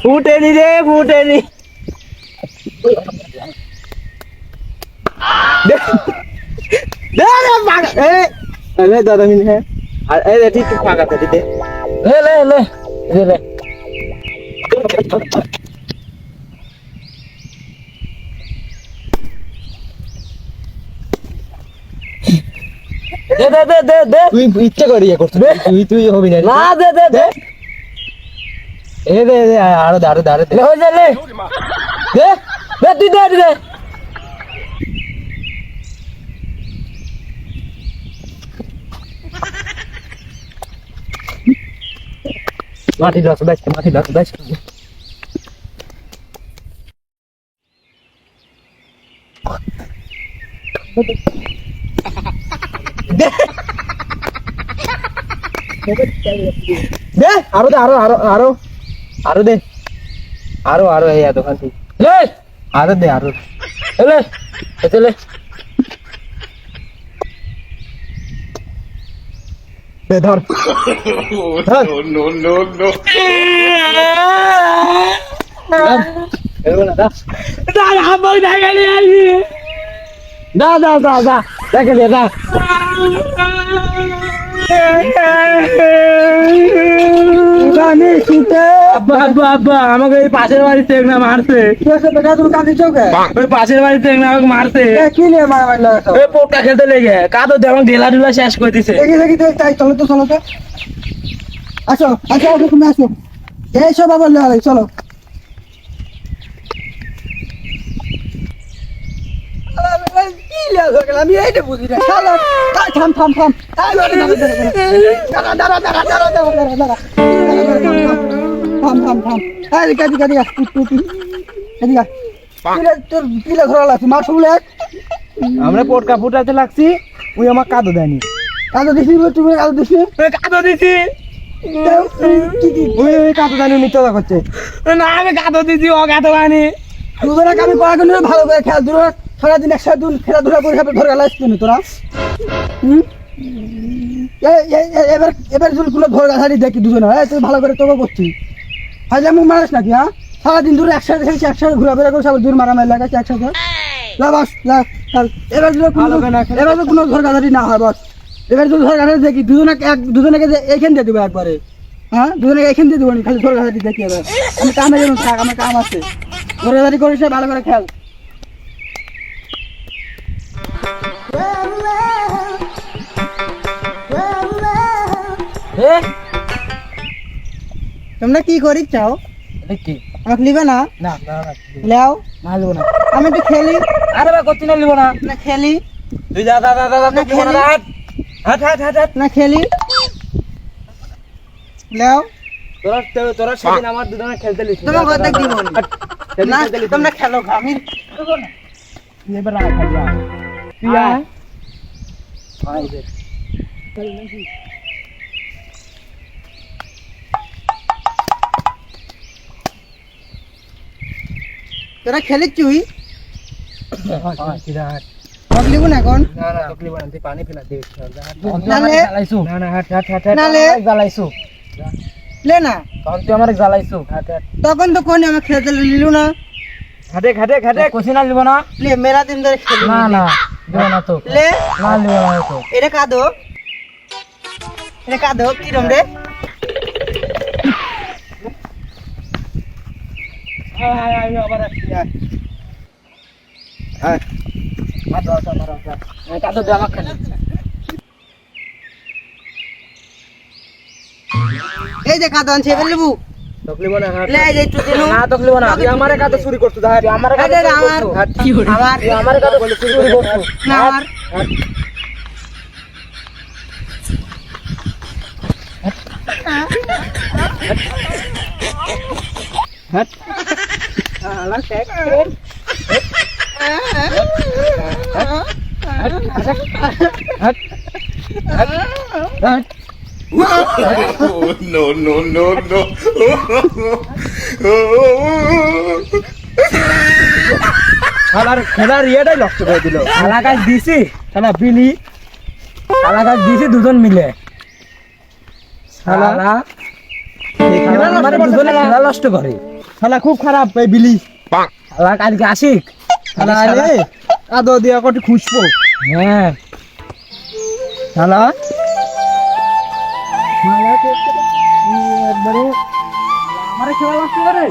ফুটেনি রে ফুটেনি। দে দে দাদা মিন হ্যাঁ। আর এ ঠিক পাগা দে দে। লে লে লে লে লে। দে দে দে দে দে। তুই ইচ্ছে করি ইয়ে করছিস তুই তুই হবি না। না দে দে। দে। ಏ ದೇ ದೇ ಆಡೋದು ಆಡೋದು ಆಡೋದು ಲೇ ಹೋದಲ್ಲಿ ಏ ಬತ್ತಿದ್ದ ಆಡಿದೆ ಮಾತಿದ್ದ ಸುಭಾಷ್ ಮಾತಿದ್ದ ಸುಭಾಷ್ दे आरो आरो आरो आरो আরও দে। আরও আরও থেকে আরও দে, আরও। দা দা দা দা। দেখে দে, দা। আব্বা আব্বা আব্বা আমাকে এই পাশের বাড়িতে এক না মারছে বেটা? তুমি কাঁদিছো কে? ওই পাশের বাড়িতে এক না আমাকে মারছে। কি নিয়ে মারা মারলো ওই পোকা খেতে লেগে। কাঁদো দেওয়াং ঢেলা ঢুলা শেষ করে দিছে। দেখি দেখি তাই চলো তো চলো তো। আসো আসো আসো তুমি আসো। এই আমি এইটা বুঝি না। থাম থাম থাম। দাঁড়া দাঁড়া দাঁড়া দাঁড়া দাঁড়া দাঁড়া দাঁড়া। থাম থাম থাম। এই দিকে দিকে দিকে এদিকে। পিলে তোর পিলে ধরা লাগছে। মার শুনলে আমরা পটকা ফুটাতে লাগছি ওই আমার কাদো দেয়নি। কাদো দিছি তুমি কাদো দিছি? কাদো দিছি। ওই ওই কাদো দেয়নি মিথ্যা করছে। না আমি কাদো দিছি ও কাদো আনি দুজনে আমি পড়া কিন্তু ভালো করে খেলা ধরো। সারাদিন একসাথে দুন খেলাধুলা করে সাথে ধরে গেলাস তুমি তোরা। হুম? এ- এ- এ- এবার এবার ধরে গাছারি দেখি দুজনে। হ্যাঁ তুই ভালো করে তোকে করছি হাজা মুখ মারাস নাকি হ্যাঁ? সারাদিন ধরে একসাথে খেলছি একসাথে ঘোরাফেরা করে সব দূর মারামারি লাগাচ্ছি একসাথে। যা বাস চল এবার যদি কোনো এবার যদি কোনো ধর গাছারি না হয় বস। এবার যদি ধর গাছারি দেখি দুজনে এক দুজনকে এইখান দিয়ে দেবো একবারে। হ্যাঁ? দুজনে এইখান দিয়ে দেবো নি, খালি ধর গাছারি দেখি এবার। আমি কামে যেন থাক আমার কাম আছে। ধরে গাছারি করিস ভালো করে খেল। এ? তোমরা কি করি? চাও? কি? আমাকে নিবে না? না না না লেও? না লিবো না। আমি একটু খেলি। আরে বা না লিবো না। না খেলি। তুই যা যা যা যা না, লিবো খেলি। হাট। হাট হাট হাট না খেলি। লেও? তোরা তোরা- সেদিন আমার দুজনে খেলতে লিস তোমার কথা দিব না তোমরা খেলো আমি এবার। তুই আয়। আয়। হাট নালে- আমাকে জ্বালাইছু। লে না। তখন তুই আমার জ্বালাইছু তখন তো কোন আমি খেলতে লিলু না। হাটে খাটে খাটে কষি না লিবো না? লে মেরা দিন ধরে খেলি না না লিবো না তো। লে। না লিবো না তো। এটা কাদো। এটা কাদো কিরম রে? হ্যাঁ আমি আবার আসছি হ্যাঁ। কাদো জামা খালি। এই যে কাদো আনছে এবার লেবু আমার কাছে চুরি করছ আমার কাছে আমার no, no, no, no. খেলার ইয়েটাই নষ্ট করে দিল শালা গাছ দিছি গাছ দিছি দুজন মিলে শালা খেলা নষ্ট করে শালা খুব খারাপ এই বিলি শালা কালকে আসিক শালা আরে আদো দিয়া কটি খুঁজবো হ্যাঁ শালা একবারে আমারে খেলা নষ্ট করে